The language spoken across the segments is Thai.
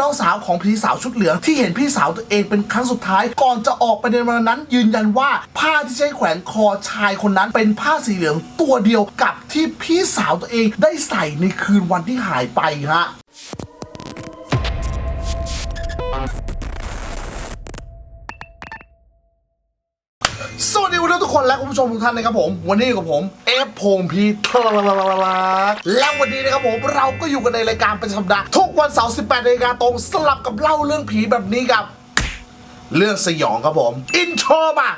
น้องสาวของพี่สาวชุดเหลืองที่เห็นพี่สาวตัวเองเป็นครั้งสุดท้าย ก่อนจะออกไปในวันนั้น ยืนยันว่าผ้าที่ใช้แขวนคอชายคนนั้นเป็นผ้าสีเหลืองตัวเดียวกับที่พี่สาวตัวเองได้ใส่ในคืนวันที่หายไปฮะ ผู้ชมทุกท่านนะครับผม วันนี้อยู่กับผมเอฟพงพีทและวันนี้นะครับผมเราก็อยู่กันในรายการเป็นสัปดาห์ทุกวันเสาร์ 18นาฬิกาตรงสลับกับเล่าเรื่องผีแบบนี้กับ เรื่องสยองครับผม อินโทรมา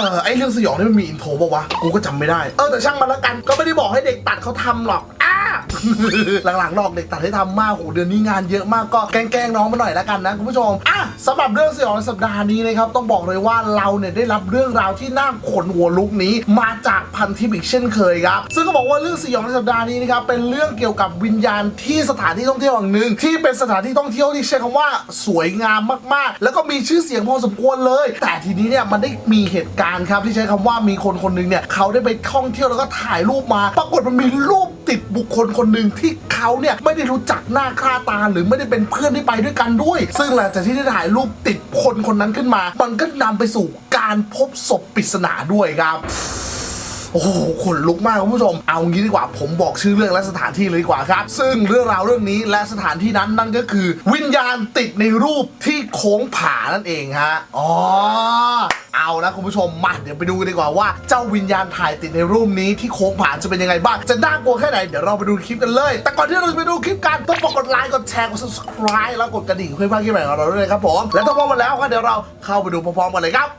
เออไอเรื่องสยองนี่มันมีอินโทรป่าวะ กูก็จำไม่ได้ เออแต่ช่างมันละกัน ก็ไม่ได้บอกให้เด็กตัดเขาทำหรอก หลังๆหลอกเด็กตัดให้ทำมากโหเดือนนี้งานเยอะมากก็แกล้งๆน้องมาหน่อยละกันนะคุณผู้ชมอะสำหรับเรื่องสยองในสัปดาห์นี้นะครับต้องบอกเลยว่าเราเนี่ยได้รับเรื่องราวที่น่าขนหัวลุกนี้ มาจากพันทิปอีกเช่นเคยครับซึ่งก็บอกว่าเรื่องสยองในสัปดาห์นี้นะครับเป็นเรื่องเกี่ยวกับวิญญาณที่สถานที่ท่องเที่ยวแห่งหนึ่งที่เป็นสถานที่ท่องเที่ยวที่ใช้คำว่าสวยงามมากๆ แล้วก็มีชื่อเสียงพอสมควรเลย แต่ทีนี้เนี่ยมันได้มีเหตุการณ์ครับที่ใช้คำว่ามีคนคนหนึ่งเนี่ยเขาได้ไปท่องเที่ยวแล้วก็ถ่ายรูปมา ปรากฏมันมีรูป ติดบุคคลคนหนึ่งที่เขาเนี่ยไม่ได้รู้จักหน้าค่าตาหรือไม่ได้เป็นเพื่อนที่ไปด้วยกันด้วย ซึ่งหลังจากที่ได้ถ่ายรูปติดคนคนนั้นขึ้นมา มันก็นำไปสู่การพบศพปริศนาด้วยครับ โอ้โหขนลุกมากคุณผู้ชม เอางี้ดีกว่าผมบอกชื่อเรื่องและสถานที่เลยดีกว่าครับ ซึ่งเรื่องราวเรื่องนี้และสถานที่นั้นนั่นก็คือ วิญญาณติดในรูปที่โค้งผานั่นเองฮะอ๋อเอาละคุณผู้ชมมาเดี๋ยวไปดูกันดีกว่าว่าเจ้าวิญญาณถ่ายติดในรูปนี้ที่โค้งผาจะเป็นยังไงบ้างจะน่ากลัวแค่ไหนเดี๋ยวเราไปดูคลิปกันเลย แต่ก่อนที่เราจะไปดูคลิปกันต้องฝากกดไลค์กดแชร์กด subscribe แล้วกดกระดิ่งเพื่อไม่พลาดคลิปใหม่ของเราด้วยนะครับผมและถ้าพร้อมแล้วก็เดี๋ยวเราเข้าไปดูพร้อมๆกันเลยครับ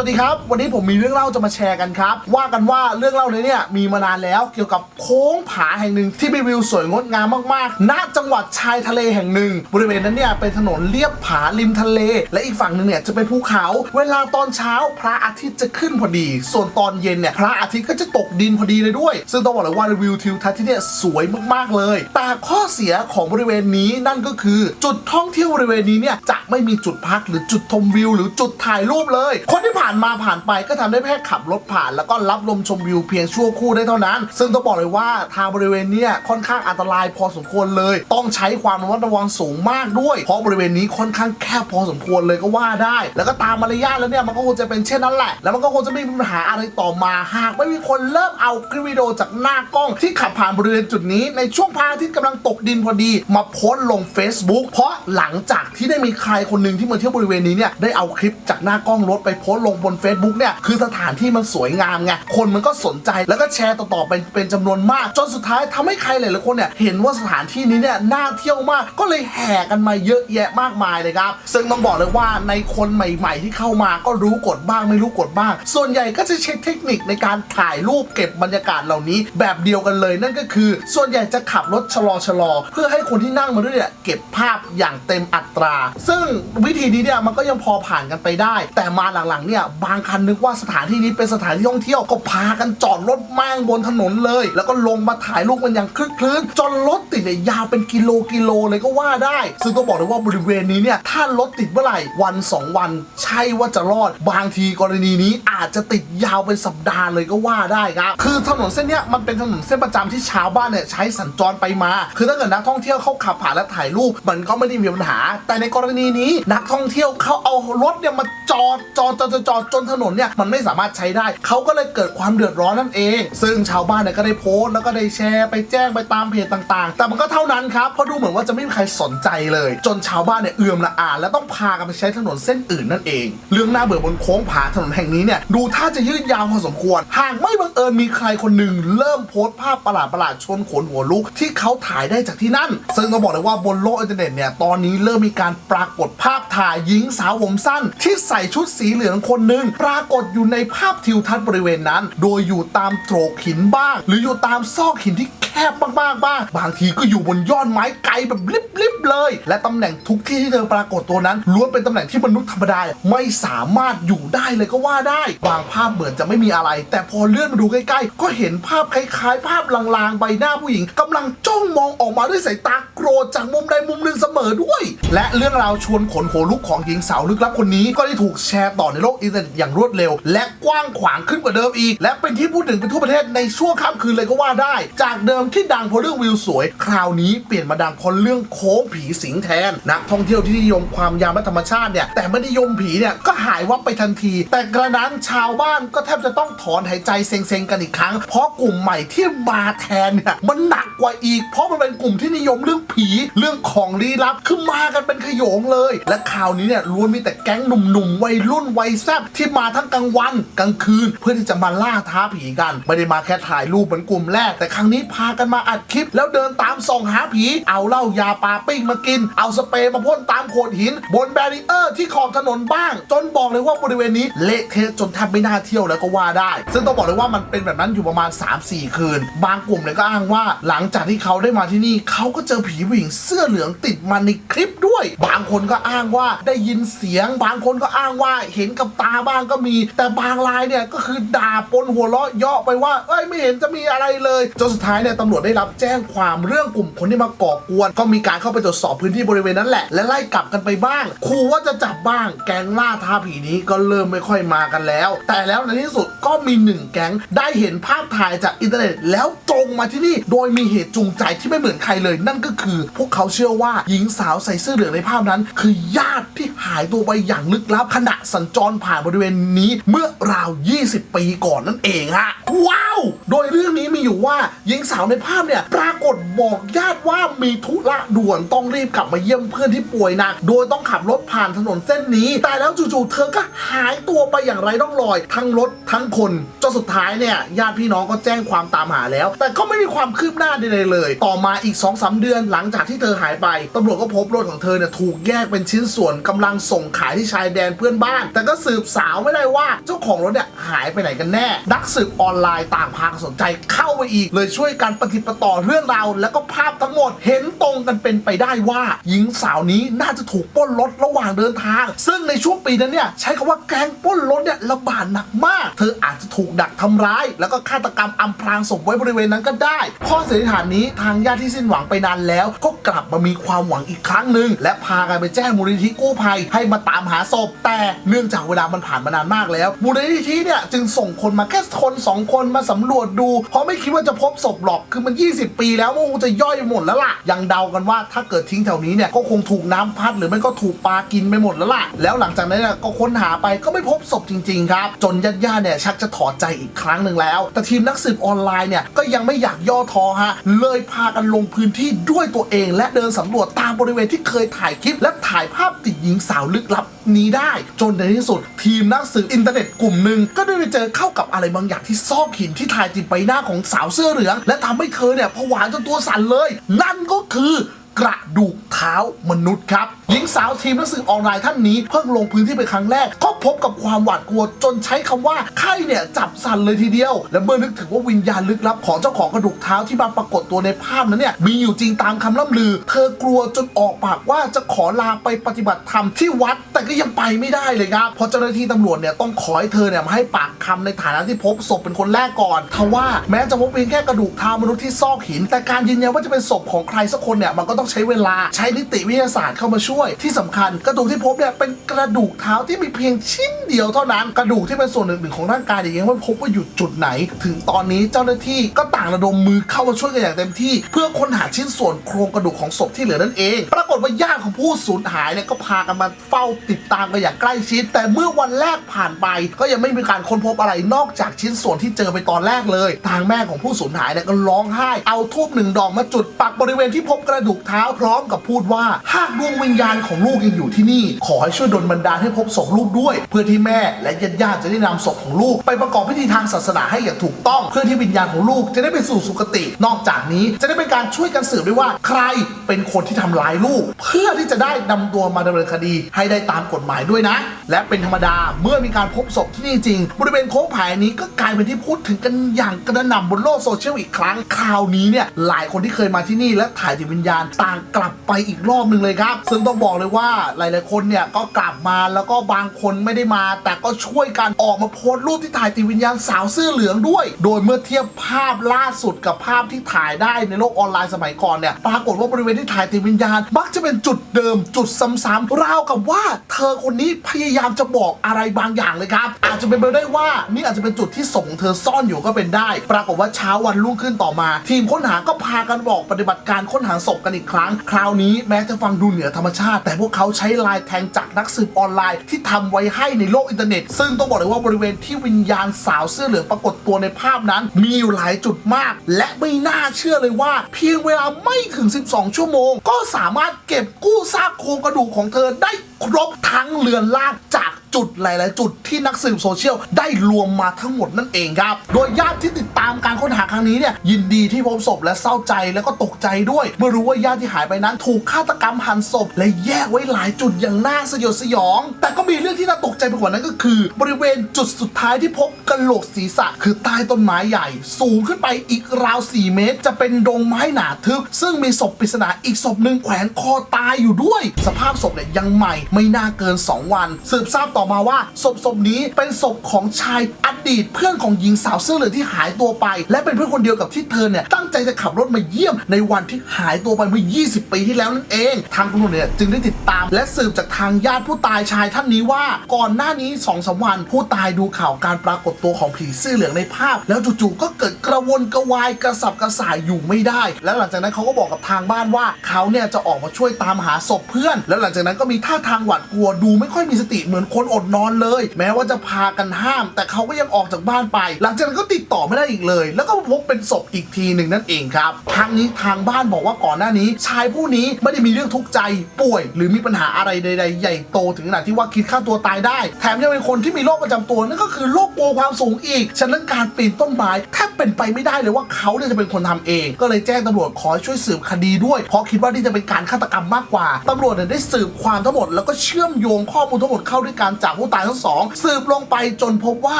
วัสดีครับ วันนี้ผมมีเรื่องเล่าจะมาแชร์กันครับ ว่ากันว่าเรื่องเล่านี้เนี่ยมีมานานแล้วเกี่ยวกับโค้งผาแห่งหนึ่งที่มีวิวสวยงดงามมากๆณจังหวัดชายทะเลแห่งหนึ่ง บริเวณนั้นเนี่ยเป็นถนนเลียบผาริมทะเล และอีกฝั่งหนึ่งเนี่ยจะเป็นภูเขา เวลาตอนเช้าพระอาทิตย์จะขึ้นพอดี ส่วนตอนเย็นเนี่ยพระอาทิตย์ก็จะตกดินพอดีเลยด้วย ซึ่งต้องบอกเลยว่าวิวทิวทัศน์ที่เนี่ยสวยมากๆเลย แต่ข้อเสียของบริเวณนี้นั่นก็คือ จุดท่องเที่ยวบริเวณนี้เนี่ยจะไม่มีจุดพักหรือจุดชมวิว หรือจุดถ่ายรูปเลย คนที่ผ่านานมาผ่านไปก็ทำได้แค่ขับรถผ่าน แล้วก็รับลมชมวิวเพียงชั่วครู่ได้เท่านั้น ซึ่งต้องบอกเลยว่าทางบริเวณเนี้ยค่อนข้างอันตรายพอสมควรเลย ต้องใช้ความระมัดระวังสูงมากด้วย เพราะบริเวณนี้ค่อนข้างแคบพอสมควรเลยก็ว่าได้ แล้วก็ตามมารยาทแล้วเนี่ยมันก็คงจะเป็นเช่นนั้นแหละ แล้วมันก็คงจะไม่มีปัญหาอะไรต่อมา หากไม่มีคนเริ่มเอาคลิปวิดีโอจากหน้ากล้องที่ขับผ่านบริเวณจุดนี้ในช่วงพระอาทิตย์กำลังตกดินพอดี มาโพสต์ลง Facebook เพราะหลังจากที่ได้มีใครคนหนึ่งที่มาเที่ยวบริเวณนี้เนี่ยได้เอาคลิปจากหน้ากล้องรถไปโพสต์ลงบน Facebook เนี่ยคือสถานที่มันสวยงามไงคนมันก็สนใจแล้วก็แชร์ต่อๆไปเป็นจำนวนมาก จนสุดท้ายทำให้ใครหลายๆคนเนี่ยเห็นว่าสถานที่นี้เนี่ยน่าเที่ยวมาก ก็เลยแห่กันมาเยอะแยะมากมายเลยครับ ซึ่งต้องบอกเลยว่าในคนใหม่ ๆ ที่เข้ามาก็รู้กฎบ้างไม่รู้กฎบ้าง ส่วนใหญ่ก็จะใช้เทคนิคในการถ่ายรูปเก็บบรรยากาศเหล่านี้ แบบเดียวกันเลยนั่นก็คือ ส่วนใหญ่จะขับรถชะลอชะลอเพื่อให้คนที่นั่งมาด้วยเนี่ยเก็บภาพอย่างเต็มอัตรา ซึ่งวิธีนี้เนี่ยมันก็ยังพอผ่านกันไปได้ แต่มาหลังๆเนี่ยบางคันนึกว่าสถานที่นี้เป็นสถานที่ท่องเที่ยวก็พากันจอดรถแม่งบนถนนเลย แล้วก็ลงมาถ่ายรูปกันอย่างคลึกคลื้นจนรถติดเนี่ยยาวเป็นกิโลกิโลเลยก็ว่าได้ ซึ่งต้องบอกเลยว่าบริเวณนี้เนี่ยถ้ารถติดเมื่อไหร่วัน 2 วัน ใช่ว่าจะรอด บางทีกรณีนี้อาจจะติดยาวเป็นสัปดาห์เลยก็ว่าได้ครับคือถนนเส้นเนี้ยมันเป็นถนนเส้นประจำที่ชาวบ้านเนี่ยใช้สัญจรไปมา คือถ้าเกิดนักท่องเที่ยวเขาขับผ่านและถ่ายรูป มันก็ไม่ได้มีปัญหา แต่ในกรณีนี้นักท่องเที่ยวเขาเอารถเนี่ยมาจอดจอดจอดจอดจนถนนเนี่ยมันไม่สามารถใช้ได้ เขาก็เลยเกิดความเดือดร้อนนั่นเอง ซึ่งชาวบ้านเนี่ยก็ได้โพสต์แล้วก็ได้แชร์ไปแจ้งไปตามเพจต่างๆ แต่มันก็เท่านั้นครับเพราะดูเหมือนว่าจะไม่มีใครสนใจเลย จนชาวบ้านเนี่ยเอื่อมละอาและต้องพากันไปใช้ถนนเส้นอื่นนั่นเอง เรื่องน่าเบื่อบนโค้งผาถนนแห่งนี้เนี่ยดูท่าจะยืดยาวพอสมควร หากไม่บังเอิญมีใครคนหนึ่งเริ่มโพสต์ภาพประหลาดๆชนขนหัวลุกที่เขาถ่ายได้จากที่นั่น ซึ่งต้องบอกเลยว่าบนโลกอินเทอร์เน็ตเนี่ยตอนนี้เริ่มมีการปรากฏภาพถ่ายหญิงสาวผมสั้น ที่ใส่ชุดสีเหลืองคนหนึ่งปรากฏอยู่ในภาพทิวทัศน์บริเวณนั้น โดยอยู่ตามโตรกหินบ้าง หรืออยู่ตามซอกหินที่แคบมากๆบ้าง บางทีก็อยู่บนยอดไม้ไกลแบบลิบๆเลย และตำแหน่งทุกที่ที่เธอปรากฏตัวนั้นล้วนเป็นตำแหน่งที่มนุษย์ธรรมดาไม่สามารถอยู่ได้เลยก็ว่าได้ บางภาพเหมือนจะไม่มีอะไร แต่พอเลื่อนมาดูใกล้ๆ ก็เห็นภาพคล้ายๆ ภาพลางๆ ใบหน้าผู้หญิงกำลังจ้องมองออกมาด้วยสายตาโกรธจากมุมใดมุมหนึ่งเสมอด้วย และเรื่องราวชวนขนหัวลุกของหญิงสาวลึกลับคนนี้ก็ได้ถูกแชร์ต่อในโลกอินเทอร์เน็ตอย่างรวดเร็ว และกว้างขวางขึ้นกว่าเดิมอีก และเป็นที่พูดถึงเป็นทั่วประเทศในช่วงค่ำคืนเลยก็ว่าได้ จากเดิมที่ดังเพราะเรื่องวิวสวย คราวนี้เปลี่ยนมาดังเพราะเรื่องโค้งผีสิงแทนนักท่องเที่ยวที่นิยมความยามและธรรมชาติเนี่ยแต่ไม่นิยมผีเนี่ยก็หายวับไปทันที แต่กระนั้นชาวบ้านก็แทบจะต้องถอนหายใจเซ็งๆกันอีกครั้ง เพราะกลุ่มใหม่ที่มาแทนเนี่ยมันหนักกว่าอีก เพราะมันเป็นกลุ่มที่นิยมเรื่องผีเรื่องของลี้ลับคือมากันเป็นขโยงเลย และคราวนี้เนี่ยล้วนมีแต่แก๊งหนุ่มๆวัยรุ่นวัยแซ่บที่มาทั้งกลางวันกลางคืน เพื่อที่จะมาล่าท้าผีกัน ไม่ได้มาแค่ถ่ายรูปเหมือนกลุ่มแรก แต่ครั้งนี้พากันมาอัดคลิป แล้วเดินตามส่องหาผี เอาเหล้ายาปลาปิ้งมากิน เอาสเปรย์มาพ่นตามโขดหิน บนแบรีเออร์ที่ขอบถนนบ้าง จนบอกเลยว่าบริเวณนี้เละเทะจนแทบไม่น่าเที่ยวแล้วก็ว่าได้ ซึ่งต้องบอกเลยว่ามันเป็นแบบนั้นอยู่ประมาณ 3-4 คืน บางกลุ่มเนี่ยก็อ้างว่า หลังจากที่เขาได้มาที่นี่เขาก็เจอผีผู้หญิงเสื้อเหลืองติดมาในคลิปด้วย บางคนก็อ้างว่าได้ยินเสียง บางคนก็อ้างว่าเห็นกับตาบ้างก็มี แต่บางรายเนี่ยก็คือด่าปนหัวเราะเยาะไปว่าเอ้ยไม่เห็นจะมีอะไรเลยจนสุดท้ายเนี่ยตำรวจได้รับแจ้งความเรื่องกลุ่มคนที่มาก่อกวน ก็มีการเข้าไปตรวจสอบพื้นที่บริเวณนั้นแหละ และไล่กลับกันไปบ้างขู่ว่าจะจับบ้าง แก๊งล่าท้าผีนี้ก็เริ่มไม่ค่อยมากันแล้ว แต่แล้วในที่สุดก็มีหนึ่งแก๊งได้เห็นภาพถ่ายจากอินเทอร์เน็ตแล้วตรงมาที่นี่ โดยมีเหตุจูงใจที่ไม่เหมือนใครเลย นั่นก็คือ พวกเขาเชื่อว่าหญิงสาวใส่เสื้อเหลืองในภาพนั้น คือญาติที่หายตัวไปอย่างลึกลับขณะสัญจรผ่านบริเวณนี้เมื่อราว 20 ปีก่อนนั่นเองฮะว้าว โดยเรื่องนี้มีอยู่ว่าหญิงสาวในภาพเนี่ยปรากฏบอกญาติว่ามีธุระด่วนต้องรีบกลับมาเยี่ยมเพื่อนที่ป่วยหนักโดยต้องขับรถผ่านถนนเส้นนี้ แต่แล้วจู่ๆเธอก็หายตัวไปอย่างไรต้องรอย ทั้งรถทั้งคนจนสุดท้ายเนี่ยญาติพี่น้องก็แจ้งความตามหาแล้ว แต่ก็ไม่มีความคืบหน้าใดๆเลย ต่อมาอีก2อสเดือนหลังจากที่เธอหายไปตำรวจก็พบรถของเธอเนี่ยถูกแยกเป็นชิ้นส่วนกำลังส่งขายที่ชายแดนเพื่อนบ้าน แต่ก็สืบสาวไม่ได้ว่าเจ้าของรถเนี่ยหายไปไหนกันแน่ นักสืบออนไลน์ต่างพากันสนใจเข้าไปอีก เลยช่วยกันปฏิปต่อเรื่องราวแล้วก็ภาพทั้งหมดเห็นตรงกันเป็นไปได้ว่า หญิงสาวนี้น่าจะถูกปล้นรถระหว่างเดินทาง ซึ่งในช่วงปีนั้นเนี่ยใช้คำว่าแก๊งปล้นรถเนี่ยระบาดหนักมาก เธออาจจะถูกดักทำร้าย แล้วก็ฆาตกรรมอำพรางศพไว้บริเวณนั้นก็ได้ข้อสันนิษฐานนี้ทางญาติที่สิ้นหวังไปนานแล้ว ก็กลับมามีความหวังอีกครั้งหนึ่งและพากันไปแจ้งมูลนิธิกู้ภัยให้มาตามหาศพแต่เนื่องจากเวลามันผ่านมานานมากแล้วมูลนิธิเนี่ยจึงส่งคนมาแค่คนสองคนมาสำรวจดู เพราะไม่คิดว่าจะพบศพหรอกคือมัน 20 ปีแล้วมันคงจะย่อยหมดแล้วล่ะ ยังเดากันว่าถ้าเกิดทิ้งแถวนี้เนี่ยก็คงถูกน้ำพัดหรือไม่ก็ถูกปลากินไปหมดแล้วล่ะ แล้วหลังจากนั้นเนี่ยก็ค้นหาไปก็ไม่พบศพจริงๆครับ จนญาติๆเนี่ยชักจะถอดใจอีกครั้งหนึ่งแล้ว แต่ทีมนักสืบออนไลน์เนี่ยก็ยังไม่อยากย่อท้อฮะ เลยพากันลงพื้นที่ด้วยตัวเอง และเดินสำรวจตามบริเวณที่เคยถ่ายคลิป และถ่ายภาพติดหญิงสาวลึกลับนี้ได้ จนในที่สุดทีมนักสืบอินเทอร์เน็ตกลุ่มหนึ่งก็ได้ไปเจอเข้ากับอะไรบางอย่างที่ซอกหินที่ถ่ายติดใบหน้าของสาวเสื้อเหลือง และทำให้เธอเนี่ยผวาจนตัวสั่นเลย นั่นก็คือกระดูกเท้ามนุษย์ครับ หญิงสาวทีมหนังสือออนไลน์ท่านนี้เพิ่งลงพื้นที่ไปครั้งแรก ก็พบกับความหวาดกลัวจนใช้คำว่าไข้เนี่ยจับสั่นเลยทีเดียว และเมื่อนึกถึงว่าวิญญาณลึกลับของเจ้าของกระดูกเท้าที่มาปรากฏตัวในภาพนั้นเนี่ยมีอยู่จริงตามคำล่ำลือ เธอกลัวจนออกปากว่าจะขอลาไปปฏิบัติธรรมที่วัด แต่ก็ยังไปไม่ได้เลยครับเพราะเจ้าหน้าที่ตำรวจเนี่ยต้องขอให้เธอเนี่ยมาให้ปากคำในฐานะที่พบศพเป็นคนแรกก่อนทว่าแม้จะพบเพียงแค่กระดูกเท้ามนุษย์ที่ซอกหิน แต่การยืนยันว่าจะเป็นศพของใครสักคนเนี่ยมันก็ต้องใช้เวลาใช้นิติวิทยาศาสตร์เข้ามาช่วยที่สำคัญกระดูกที่พบเนี่ยเป็นกระดูกเท้าที่มีเพียงชิ้นเดียวเท่านั้น กระดูกที่เป็นส่วนหนึ่งของร่างกายเนี่ยยังไม่พบว่าอยู่จุดไหน ถึงตอนนี้เจ้าหน้าที่ก็ต่างระดมมือเข้ามาช่วยกันอย่างเต็มที่ เพื่อค้นหาชิ้นส่วนโครงกระดูกของศพที่เหลือนั่นเอง ปรากฏว่าญาติของผู้สูญหายเนี่ยก็พากันมาเฝ้าติดตามกันอย่างใกล้ชิด แต่เมื่อวันแรกผ่านไป ก็ยังไม่มีการค้นพบอะไรนอกจากชิ้นส่วนที่เจอไปตอนแรกเลย ทางแม่ของผู้สูญหายเนี่ยก็ร้องไห้เอาทูบหนึ่งดอกมาจุดปักบริเวณที่พบกระดูกเท้าพร้อมกับพูดว่าหากดวงวิญญาาณของลูกยังอยู่ที่นี่ ขอให้ช่วยดลบันดาลให้พบศพลูกด้วย เพื่อที่แม่และญาติญาติจะได้นำศพของลูก ไปประกอบพิธีทางศาสนาให้อย่างถูกต้อง เพื่อที่วิญญาณของลูกจะได้ไปสู่สุคติ นอกจากนี้จะได้เป็นการช่วยกันสืบด้วยว่าใครเป็นคนที่ทำร้ายลูก เพื่อที่จะได้นำตัวมาดำเนินคดีให้ได้ตามกฎหมายด้วยนะ และเป็นธรรมดาเมื่อมีการพบศพที่นี่จริง บริเวณโค้งผายนี้ก็กลายเป็นที่พูดถึงกันอย่างกระหน่ำบนโลกโซเชียลอีกครั้งคราวนี้เนี่ยหลายคนที่เคยมาที่นี่และถ่ายติดวิญญาณต่างกลับไปอีกรอบหนึ่งเลยครับซึ่งต้องบอกเลยว่าหลายๆคนเนี่ยก็กลับมาแล้วก็บางคนไม่ได้มา แต่ก็ช่วยกันออกมาโพสต์รูปที่ถ่ายติวิญญาณสาวเสื้อเหลืองด้วย โดยเมื่อเทียบภาพล่าสุดกับภาพที่ถ่ายได้ในโลกออนไลน์สมัยก่อนเนี่ยปรากฏว่าบริเวณที่ถ่ายติวิญญาณ มักจะเป็นจุดเดิมจุดซ้ำๆราวกับว่า เธอคนนี้พยายามจะบอกอะไรบางอย่างเลยครับอาจจะเป็นไปได้ว่านี่อาจจะเป็นจุดที่ศพของเธอซ่อนอยู่ก็เป็นได้ ปรากฏว่าเช้าวันรุ่งขึ้นต่อมา ทีมค้นหาก็พากันบอกปฏิบัติการค้นหาศพกันอีกครั้ง คราวนี้แม้จะฟังดูเหนือธรรมชาติแต่พวกเขาใช้ลายแทงจากนักสืบออนไลน์ ที่ทำไว้ให้ในโลกอินเทอร์เน็ต ซึ่งต้องบอกเลยว่าบริเวณที่วิญญาณสาวเสื้อเหลืองปรากฏตัวในภาพนั้น มีอยู่หลายจุดมาก และไม่น่าเชื่อเลยว่า เพียงเวลาไม่ถึง 12 ชั่วโมง ก็สามารถเก็บกู้ซากโครงกระดูกของเธอได้ครบทั้งเรือนล่างจากจุดหลาย ๆ จุดที่นักสืบโซเชียลได้รวมมาทั้งหมดนั่นเองครับ โดยญาติที่ติดตามการค้นหาครั้งนี้เนี่ยยินดีที่พบศพและเศร้าใจแล้วก็ตกใจด้วย เมื่อรู้ว่าญาติที่หายไปนั้น ถูกฆาตกรรมหั่นศพ และแยกไว้หลายจุดอย่างน่าสยดสยอง แต่ก็มีเรื่องที่น่าตกใจไปกว่านั้นก็คือ บริเวณจุดสุดท้ายที่พบกระโหลกศีรษะ คือใต้ต้นไม้ใหญ่ สูงขึ้นไปอีกราว 4 เมตร จะเป็นดงไม้หนาทึบซึ่งมีศพปริศนาอีกศพหนึ่งแขวนคอตายอยู่ด้วย สภาพศพเนี่ยยังใหม่ไม่น่าเกิน 2 วันสืบทราบต่อมาว่าศพศพนี้เป็นศพของชายอดีตเพื่อนของหญิงสาวเสื้อเหลืองที่หายตัวไป และเป็นเพื่อนคนเดียวกับที่เธอเนี่ยตั้งใจจะขับรถมาเยี่ยมในวันที่หายตัวไปเมื่อ 20 ปีที่แล้วนั่นเอง ทางตำรวจเนี่ยจึงได้ติดตาม และสืบจากทางญาติผู้ตายชายท่านนี้ว่า ก่อนหน้านี้2อสวันผู้ตายดูข่าวการปรากฏตัวของผีเสื้อเหลืองในภาพ แล้วจู่ๆก็เกิดกระวนกระวายกระสับกระส่ายอยู่ไม่ได้ และหลังจากนั้นเขาก็บอกกับทางบ้านว่าเขาเนี่ยจะออกมาช่วยตามหาศพเพื่อน แล้วหลังจากนั้นก็มีท่าทางหวาดกลัวดูไม่ค่อยมีสติเหมือนคนอดนอนเลย แม้ว่าจะพากันห้าม แต่เขาก็ยังออกจากบ้านไป หลังจากนั้นก็ติดต่อไม่ได้อีกเลย แล้วก็พบเป็นศพอีกทีหนึ่งนั่นเองครับทางนี้ทางบ้านบอกว่าก่อนหน้านี้ ชายผู้นี้ไม่ได้มีเรื่องทุกข์ใจป่วย หรือมีปัญหาอะไรใด ๆ ใหญ่โตถึงขนาดที่ว่าคิดฆ่าตัวตายได้ แถมยังเป็นคนที่มีโรคประจำตัวนั่นก็คือโรคกลัวความสูงอีกฉะนั้นการปีนต้นไม้แทบเป็นไปไม่ได้เลยว่าเขาเนี่ยจะเป็นคนทำเอง ก็เลยแจ้งตำรวจขอช่วยสืบคดีด้วย เพราะคิดว่านี่จะเป็นการฆาตกรรมมากกว่าตำรวจเนี่ยได้สืบความทั้งหมดแล้วก็เชื่อมโยงข้อมูลทั้งหมดเข้าด้วยกันจากผู้ตายทั้งสองสืบลงไปจนพบว่า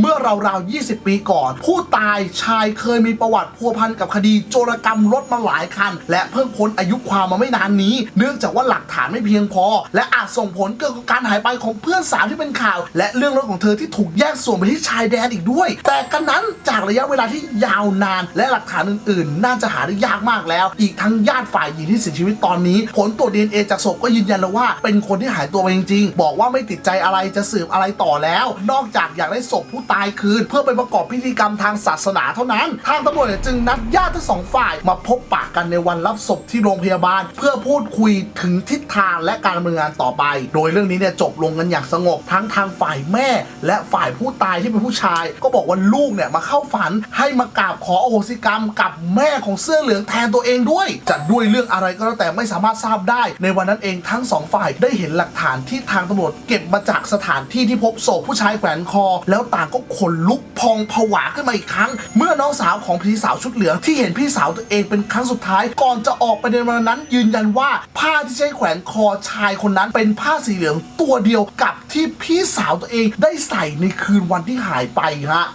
เมื่อราวๆ 20 ปีก่อน ผู้ตายชายเคยมีประวัติพัวพันกับคดีโจรกรรมรถมาหลายคัน และเพิ่งพ้นอายุความมาไม่นานนี้ เนื่องจากว่าหลักฐานไม่เพียงพอ และอาจส่งผลเกี่ยวกับการหายไปของเพื่อนสาวที่เป็นข่าว และเรื่องรถของเธอที่ถูกแยกส่วนไปที่ชายแดนอีกด้วย แต่กันนั้นจากระยะเวลาที่ยาวนาน และหลักฐานอื่นๆ น่าจะหาได้ยากมากแล้ว อีกทั้งญาติฝ่ายหญิงที่เสียชีวิตตอนนี้ ผลตรวจ DNA จากศพก็ยืนยันแล้วว่า เป็นคนที่หายตัวไปจริงๆ บอกว่าไม่ติดใจอะไรจะสืบอะไรต่อแล้ว นอกจากอยากได้ศพผู้ตายคืน เพื่อไปประกอบพิธีกรรมทางศาสนาเท่านั้น ทางตำรวจจึงนัดญาติทั้งสองฝ่ายมาพบปะกันในวันรับศพที่โรงพยาบาล เพื่อพูดคุยถึงทิศทางและการดำเนินงานต่อไป โดยเรื่องนี้เนี่ยจบลงกันอย่างสงบทั้งทางฝ่ายแม่ และฝ่ายผู้ตายที่เป็นผู้ชาย ก็บอกว่าลูกเนี่ยมาเข้าฝันให้มากราบขออโหสิกรรมกับแม่ของเสื้อเหลืองแทนตัวเองด้วยจะด้วยเรื่องอะไรก็แล้วแต่ไม่สามารถทราบได้ ในวันนั้นเองทั้งสองฝ่ายได้เห็นหลักฐานที่ทางตำรวจเก็บมาจากสถานที่ที่พบศพผู้ชายแขวนคอ แล้วต่างก็ขนลุกพองผวาขึ้นมาอีกครั้ง เมื่อน้องสาวของพี่สาวชุดเหลืองที่เห็นพี่สาวตัวเองเป็นครั้งสุดท้าย ก่อนจะออกไปในวันนั้น ยืนยันว่าผ้าที่ใช้แขวนคอชายคนนั้น เป็นผ้าสีเหลืองตัวเดียวกับที่พี่สาวตัวเองได้ใส่ในคืนวันที่หายไปฮะ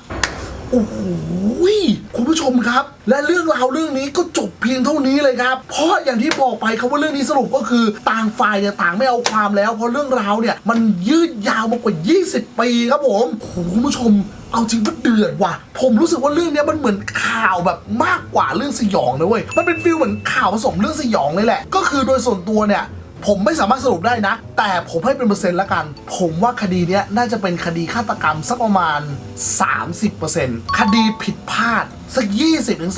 โอ้โห คุณผู้ชมครับ และเรื่องราวเรื่องนี้ก็จบเพียงเท่านี้เลยครับ เพราะอย่างที่บอกไปครับว่าเรื่องนี้สรุปก็คือต่างฝ่ายเนี่ยต่างไม่เอาความแล้ว เพราะเรื่องราวเนี่ยมันยืดยาวมากกว่า 20 ปีครับผมโหคุณผู้ชมเอาจริงมันเดือดว่ะ ผมรู้สึกว่าเรื่องนี้มันเหมือนข่าวแบบมากกว่าเรื่องสยองนะเว้ย มันเป็นฟีลเหมือนข่าวผสมเรื่องสยองเลยแหละ ก็คือโดยส่วนตัวเนี่ย ผมไม่สามารถสรุปได้นะ แต่ผมให้เป็นเปอร์เซ็นต์ละกัน ผมว่าคดีเนี้ยน่าจะเป็นคดีฆาตกรรมสักประมาณ 30%คดีผิดพลาดสัก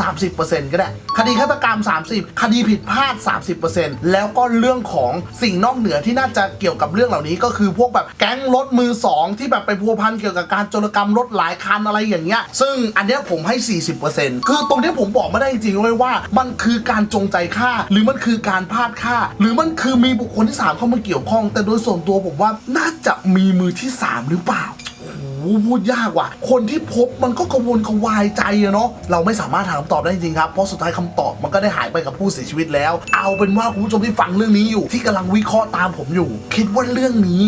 20-30%ก็ได้ คดีฆาตกรรม 30 คดีผิดพลาด 30%แล้วก็เรื่องของสิ่งนอกเหนือที่น่าจะเกี่ยวกับเรื่องเหล่านี้ ก็คือพวกแบบแก๊งรถมือสองที่แบบไปพัวพันเกี่ยวกับการโจรกรรมรถหลายคันอะไรอย่างเงี้ย ซึ่งอันเนี้ยผมให้ 40%คือตรงเนี้ยผมบอกไม่ได้จริงๆเลยว่า มันคือการจงใจฆ่า หรือมันคือการพลาดฆ่า หรือมันคือมีบุคคลที่สามเข้ามาเกี่ยวข้อง แต่โดยส่วนตัวผมว่าน่าจะมีมือที่สามหรือเปล่า พูดยากว่ะ คนที่พบมันก็กังวลกังวายใจอะเนาะ เราไม่สามารถหาคำตอบได้จริงครับ เพราะสุดท้ายคำตอบมันก็ได้หายไปกับผู้เสียชีวิตแล้ว เอาเป็นว่าคุณผู้ชมที่ฟังเรื่องนี้อยู่ ที่กำลังวิเคราะห์ตามผมอยู่ คิดว่าเรื่องนี้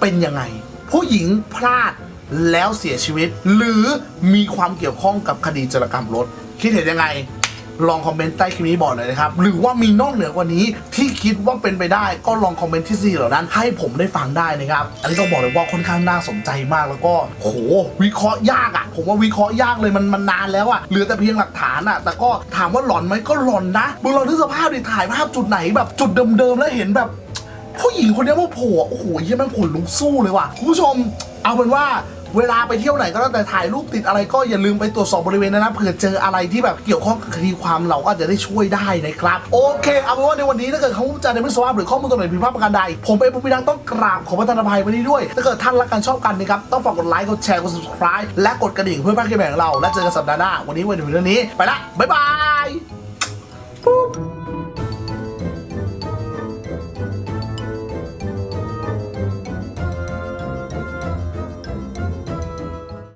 เป็นยังไง ผู้หญิงพลาดแล้วเสียชีวิต หรือมีความเกี่ยวข้องกับคดีจรกรรมรถ คิดเห็นยังไง ลองคอมเมนต์ใต้คลิปนี้บอกหน่อยนะครับ หรือว่ามีนอกเหนือกว่านี้ที่คิดว่าเป็นไปได้ก็ลองคอมเมนต์ที่สี่เหล่านั้น ให้ผมได้ฟังได้นะครับ อันนี้ต้องบอกเลยว่าค่อนข้างน่าสนใจมากแล้วก็โหวิเคราะห์ยากอะ่ะ ผมว่าวิเคราะห์ยากเลยมันมันนานแล้วอะ่ะเหลือแต่เพียงหลักฐานอะ่ะ แต่ก็ถามว่าหลอนไหมก็หลอนนะมึงลองนึสภาพดิถ่ายภาพจุดไหนแบบจุดเดิมๆแล้วเห็นแบบ ผู้หญิงคนนี้ว่าโผล่โอ้โหเหี้ยแมันขนลุกสู้เลยว่ะคุณผู้ชม เอาเป็นว่า เวลาไปเที่ยวไหนก็แล้วแต่ถ่ายรูปติดอะไรก็อย่าลืมไปตรวจสอบบริเวณนั้นะเผื่อเจออะไรที่แบบเกี่ยวข้องกับคดีความเราก็อาจจะได้ช่วยได้นะครับ โอเค เอาเป็นว่าในวันนี้ถ้าเกิดเขาจะในไม่สวาหรือข้อมูลตัวไหนผิดพลาดประการใด ผมเองผมพี่ดังต้องกราบขอประทานอภัยไว้นี้ด้วย ถ้าเกิดท่านรักกันชอบกันนะครับต้องฝากกดไลค์กดแชร์กด subscribe และกดกระดิ่งเพื่อบ้าดคลิปใหม่ของเราและเจอกันสัปดาห์หน้าวันนี้วันนี้เรื่องนี้ไปละบ๊ายบาย